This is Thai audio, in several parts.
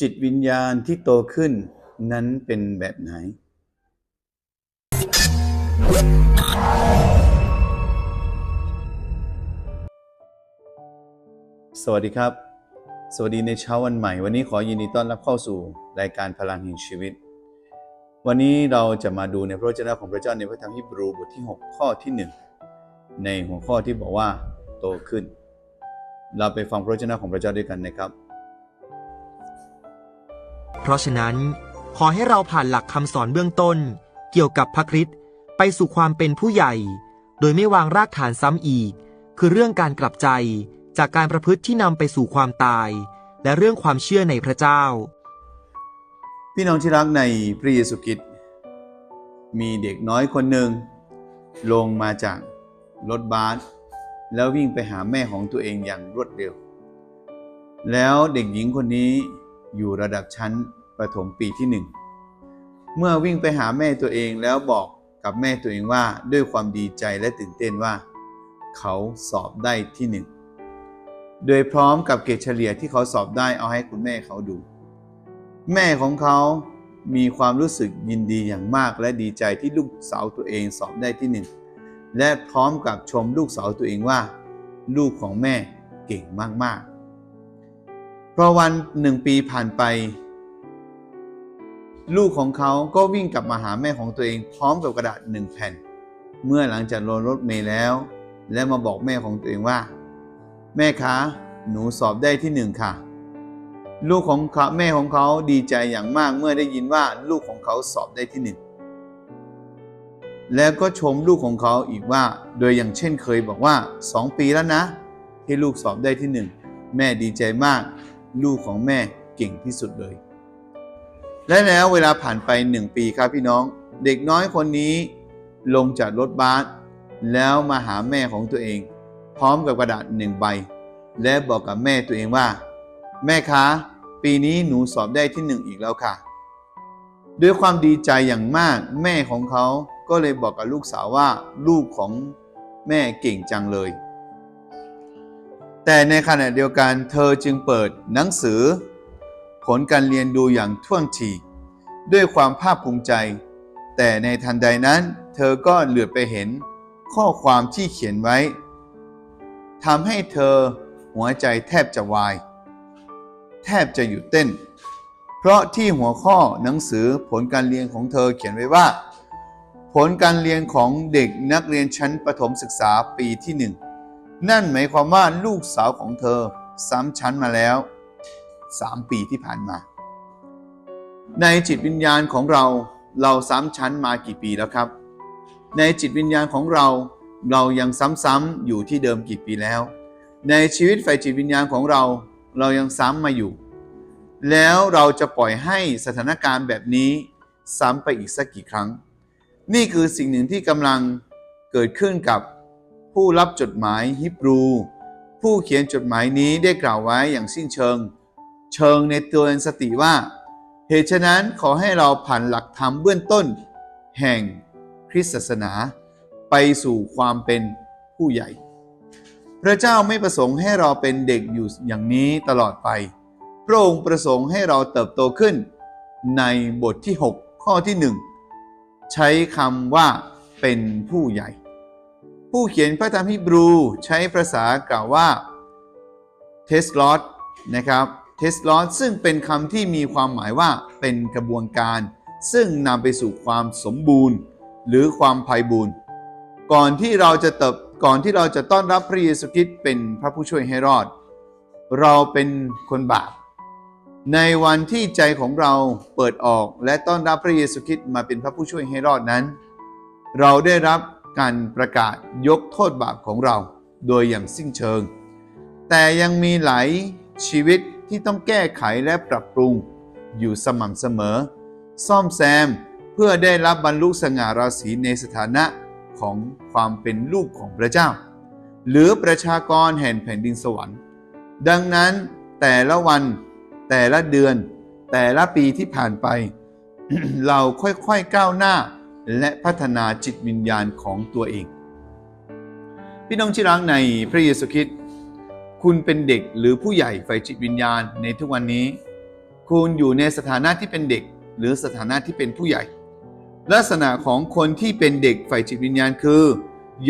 จิตวิญญาณที่โตขึ้นนั้นเป็นแบบไหน สวัสดีครับ สวัสดีในเช้าวันใหม่ วันนี้ขอยินดีต้อนรับเข้าสู่รายการพลังแห่งชีวิต วันนี้เราจะมาดูในพระวจนะของพระเจ้าในพระธรรมฮีบรูบทที่ 6 ข้อที่ 1 ในหัวข้อที่บอกว่าโตขึ้น เราไปฟังพระวจนะของพระเจ้าด้วยกันนะครับ เพราะฉะนั้นขอให้เราผ่านหลักคำสอนเบื้องต้น เกี่ยวกับพระคริสต์ไปสู่ความเป็นผู้ใหญ่ โดยไม่วางรากฐานซ้ำอีก คือเรื่องการกลับใจจากการประพฤติที่นำไปสู่ความตาย และเรื่องความเชื่อในพระเจ้า พี่น้องที่รักในพระเยซูคริสต์มีเด็กน้อยคนหนึ่ง ลงมาจากรถบัสแล้ววิ่งไปหาแม่ของตัวเองอย่างรวดเร็ว แล้วเด็กหญิงคนนี้ อยู่ระดับชั้นประถมปีที่หนึ่งเมื่อวิ่งไปหาแม่ตัวเองแล้วบอกกับแม่ตัวเองว่าด้วยความดีใจและตื่นเต้นว่า เขาสอบได้ที่หนึ่งโดยพร้อมกับเกรดเฉลี่ยที่เขาสอบได้เอาให้คุณแม่เขาดู แม่ของเขามีความรู้สึกยินดีอย่างมากและดีใจที่ลูกสาวตัวเองสอบได้ที่หนึ่งและพร้อมกับชมลูกสาวตัวเองว่า ลูกของแม่เก่งมากๆ พราะวันหนึ่งปีผ่านไป ลูกของเขาก็วิ่งกลับมาหาแม่ของตัวเองพร้อมกับกระดาษหนึ่งแผ่น เมื่อหลังจากลงรถเมล์แล้ว และมาบอกแม่ของตัวเองว่า แม่คะ หนูสอบได้ที่หนึ่งค่ะ ลูกของเขาแม่ของเขาดีใจอย่างมากเมื่อได้ยินว่าลูกของเขาสอบได้ที่หนึ่งแล้วก็ชมลูกของเขาอีกว่า โดยอย่างเช่นเคยบอกว่าสองปีแล้วนะ ที่ลูกสอบได้ที่หนึ่งแม่ดีใจมาก ลูกของแม่เก่งที่สุดเลย และแล้วเวลาผ่านไปหนึ่งปีครับพี่น้อง เด็กน้อยคนนี้ลงจากรถบัสแล้วมาหาแม่ของตัวเอง พร้อมกับกระดาษหนึ่งใบ และบอกกับแม่ตัวเองว่า แม่คะปีนี้หนูสอบได้ที่หนึ่งอีกแล้วค่ะ ด้วยความดีใจอย่างมากแม่ของเขาก็เลยบอกกับลูกสาวว่า ลูกของแม่เก่งจังเลย แต่ในขณะเดียวกันเธอจึงเปิดหนังสือ ผลการเรียนดูอย่างท่วงทีด้วยความภาคภูมิใจ แต่ในทันใดนั้น เธอก็เหลือไปเห็นข้อความที่เขียนไว้ทำให้เธอหัวใจแทบจะวาย แทบจะหยุดเต้น เพราะที่หัวข้อหนังสือผลการเรียนของเธอเขียนไว้ว่า ผลการเรียนของเด็กนักเรียนชั้นประถมศึกษาปีที่หนึ่ง นั่นหมายความว่าลูกสาวของเธอซ้ำชั้นมาแล้ว 3 ปีที่ผ่านมา ในจิตวิญญาณของเราเราซ้ำชั้นมากี่ปีแล้วครับ ในจิตวิญญาณของเราเรายังซ้ำๆอยู่ที่เดิมกี่ปีแล้ว ในชีวิตฝ่ายจิตวิญญาณของเราเรายังซ้ำมาอยู่ แล้วเราจะปล่อยให้สถานการณ์แบบนี้ซ้ำไปอีกสักกี่ครั้ง นี่คือสิ่งหนึ่งที่กำลังเกิดขึ้นกับ ผู้รับจดหมายฮิบรู ผู้เขียนจดหมายนี้ได้กล่าวไว้อย่างสิ้นเชิง เชิงในเตือนสติว่า เหตุฉะนั้นขอให้เราผ่านหลักธรรมเบื้องต้น แห่งคริสตศาสนา ไปสู่ความเป็นผู้ใหญ่ พระเจ้าไม่ประสงค์ให้เราเป็นเด็กอยู่อย่างนี้ตลอดไป พระองค์ประสงค์ให้เราเติบโตขึ้น ในบทที่ 6 ข้อที่ 1 ใช้คำว่าเป็นผู้ใหญ่ ผู้เขียนพระธรรมฮีบรูใช้ภาษากล่าวว่าเทสลอตนะครับเทสลอตซึ่งเป็นคำที่มีความหมายว่าเป็นกระบวนการ ซึ่งนำไปสู่ความสมบูรณ์ หรือความไพ่บูรณ์ก่อนที่เราจะเติบก่อนที่เราจะต้อนรับพระเยซูคริสต์เป็นพระผู้ช่วยให้รอด เราเป็นคนบาปในวันที่ใจของเราเปิดออกและต้อนรับพระเยซูคริสต์มาเป็นพระผู้ช่วยให้รอดนั้น เราได้รับ การประกาศยกโทษบาปของเราโดยอย่างสิ้นเชิง แต่ยังมีหลายชีวิตที่ต้องแก้ไขและปรับปรุงอยู่สม่ำเสมอ ซ่อมแซมเพื่อได้รับบรรลุสง่าราศีในสถานะของความเป็นลูกของพระเจ้า หรือประชากรแห่งแผ่นดินสวรรค์ ดังนั้นแต่ละวันแต่ละเดือน แต่ละปีที่ผ่านไป เราค่อยๆก้าวหน้า และพัฒนาจิตวิญญาณของตัวเอง พี่น้องที่รักในพระเยซูคริสต์คุณเป็นเด็กหรือผู้ใหญ่ฝ่ายจิตวิญญาณในทุกวันนี้ คุณอยู่ในสถานะที่เป็นเด็ก หรือสถานะที่เป็นผู้ใหญ่ ลักษณะของคนที่เป็นเด็กฝ่ายจิตวิญญาณคือ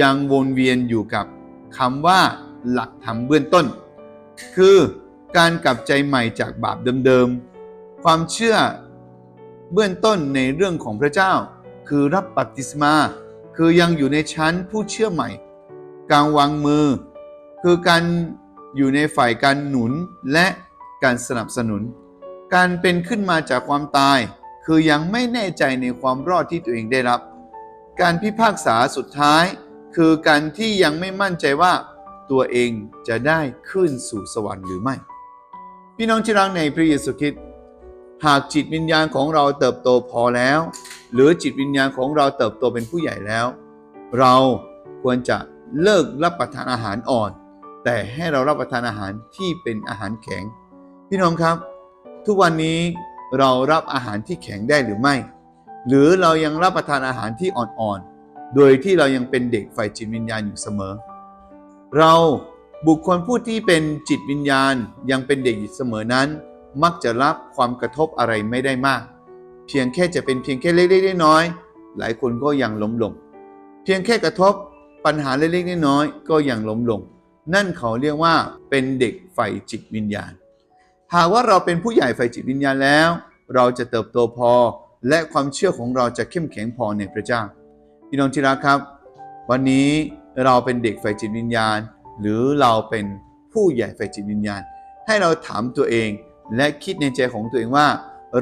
ยังวนเวียนอยู่กับคำว่าหลักธรรมเบื้องต้น คือการกลับใจใหม่จากบาปเดิมๆความเชื่อเบื้องต้นในเรื่องของพระเจ้า คือรับบัพติศมา คือยังอยู่ในชั้นผู้เชื่อใหม่ การวางมือ คือการอยู่ในฝ่ายการหนุนและการสนับสนุน การเป็นขึ้นมาจากความตาย คือยังไม่แน่ใจในความรอดที่ตัวเองได้รับ การพิพากษาสุดท้าย คือการที่ยังไม่มั่นใจว่าตัวเองจะได้ขึ้นสู่สวรรค์หรือไม่ พี่น้องที่รักในพระเยซูคริสต์ หากจิตวิญญาณของเราเติบโตพอแล้ว หรือจิตวิญญาณของเราเติบโตเป็นผู้ใหญ่แล้ว เราควรจะเลิกรับประทานอาหารอ่อน แต่ให้เรารับประทานอาหารที่เป็นอาหารแข็ง พี่น้องครับ ทุกวันนี้เรารับอาหารที่แข็งได้หรือไม่ หรือเรายังรับประทานอาหารที่อ่อนๆ โดยที่เรายังเป็นเด็กฝ่ายจิตวิญญาณอยู่เสมอ เราบุคคลผู้ที่เป็นจิตวิญญาณยังเป็นเด็กอยู่เสมอนั้น มักจะรับความกระทบอะไรไม่ได้มาก เพียงแค่จะเป็นเพียงแค่เล็กๆน้อยๆหลายคนก็ยังล้มลง เพียงแค่กระทบปัญหาเล็กๆน้อยๆก็ยังล้มลง นั่นเขาเรียกว่าเป็นเด็กฝ่ายจิตวิญญาณ หากว่าเราเป็นผู้ใหญ่ฝ่ายจิตวิญญาณแล้ว เราจะเติบโตพอ และความเชื่อของเราจะเข้มแข็งพอในพระเจ้าพี่น้องที่รักครับ วันนี้เราเป็นเด็กฝ่ายจิตวิญญาณ หรือเราเป็นผู้ใหญ่ฝ่ายจิตวิญญาณ ให้เราถามตัวเอง และคิดในใจของตัวเองว่า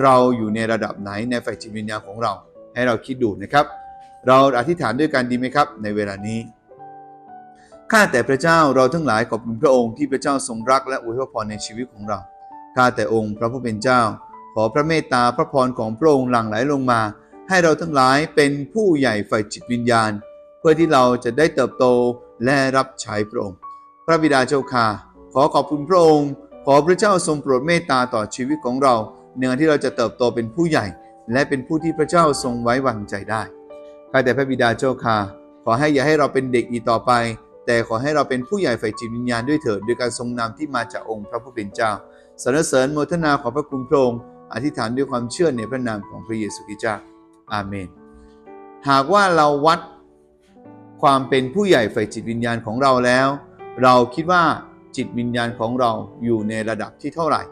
เราอยู่ในระดับไหนในฝ่ายจิตวิญญาณของเรา ให้เราคิดดูนะครับ เราอธิษฐานด้วยกันดีไหมครับ ในเวลานี้ข้าแต่พระเจ้าเราทั้งหลายขอบคุณพระองค์ที่พระเจ้าทรงรักและอวยพรในชีวิตของเราข้าแต่องค์พระผู้เป็นเจ้า ขอพระเมตตาพระพรของพระองค์หลั่งไหลลงมา ให้เราทั้งหลายเป็นผู้ใหญ่ฝ่ายจิตวิญญาณ เพื่อที่เราจะได้เติบโตและรับใช้พระองค์ พระบิดาเจ้าค่ะขอขอบคุณพระองค์ ขอพระเจ้าทรงโปรดเมตตาต่อชีวิตของเราเนื่องที่เราจะเติบโตเป็นผู้ใหญ่ และเป็นผู้ที่พระเจ้าทรงไว้วางใจได้ข้าแต่พระบิดาเจ้าค่ะ ขอให้อย่าให้เราเป็นเด็กอีกต่อไป แต่ขอให้เราเป็นผู้ใหญ่ฝ่ายจิตวิญญาณด้วยเถิดโดยการทรงนำที่มาจากองค์พระผู้เป็นเจ้าสรรเสริญโมทนาขอพระคุณพระองค์อธิษฐานด้วยความเชื่อในพระนามของพระเยซูคริสต์เจ้าอาเมน หากว่าเราวัดความเป็นผู้ใหญ่ฝ่ายจิตวิญญาณของเราแล้ว เราคิดว่า จิตวิญญาณของเราอยู่ในระดับที่เท่าไหร่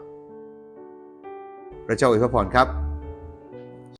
พระเจ้าอวยพระพรครับ